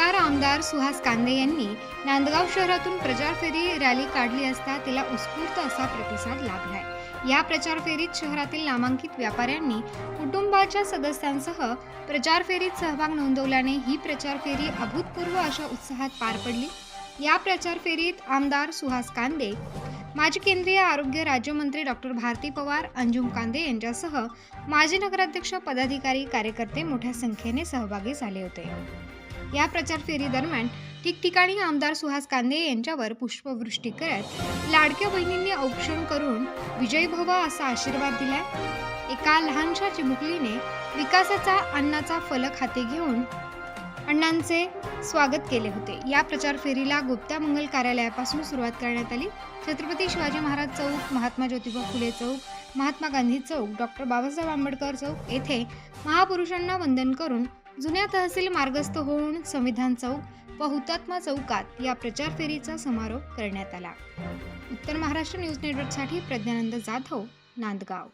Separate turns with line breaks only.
आमदार सुहास कांदे यांनी नांदगाव शहरातून प्रचार फेरी रॅली काढली असता तिला उत्स्फूर्त असा प्रतिसाद लाभलाय. या प्रचार फेरीत शहरातील नामांकित व्यापाऱ्यांनी कुटुंबाच्या सदस्यांसह प्रचार फेरीत सहभाग नोंदवल्याने ही प्रचार फेरी अभूतपूर्व अशा उत्साहात पार पडली. या प्रचार फेरीत आमदार सुहास कांदे माजी केंद्रीय आरोग्य राज्यमंत्री डॉक्टर भारती पवार अंजुम कांदे यांच्यासह माजी नगराध्यक्ष पदाधिकारी कार्यकर्ते मोठ्या संख्येने सहभागी झाले होते. या प्रचार फेरी दरम्यान ठिकठिकाणी आमदार सुहास कांदे यांच्यावर पुष्पवृष्टी करत लाडक्या बहिणींनी औक्षण करून विजयी भव असा आशीर्वाद दिला एका लहानशा चिमुकलीने विकासाचा अन्नाचा फलक हाती घेऊन अण्णांचे स्वागत केले होते. या प्रचार फेरीला गुप्ता मंगल कार्यालयापासून सुरुवात करण्यात आली. छत्रपती शिवाजी महाराज चौक महात्मा ज्योतिबा फुले चौक महात्मा गांधी चौक डॉक्टर बाबासाहेब आंबेडकर चौक येथे महापुरुषांना वंदन करून जुन्या तहसील मार्गस्थ होऊन संविधान चौक व हुतात्मा चौकात या प्रचार फेरीचा समारोप करण्यात आला. उत्तर महाराष्ट्र न्यूज नेटवर्कसाठी प्रज्ञानंद जाधव नांदगाव.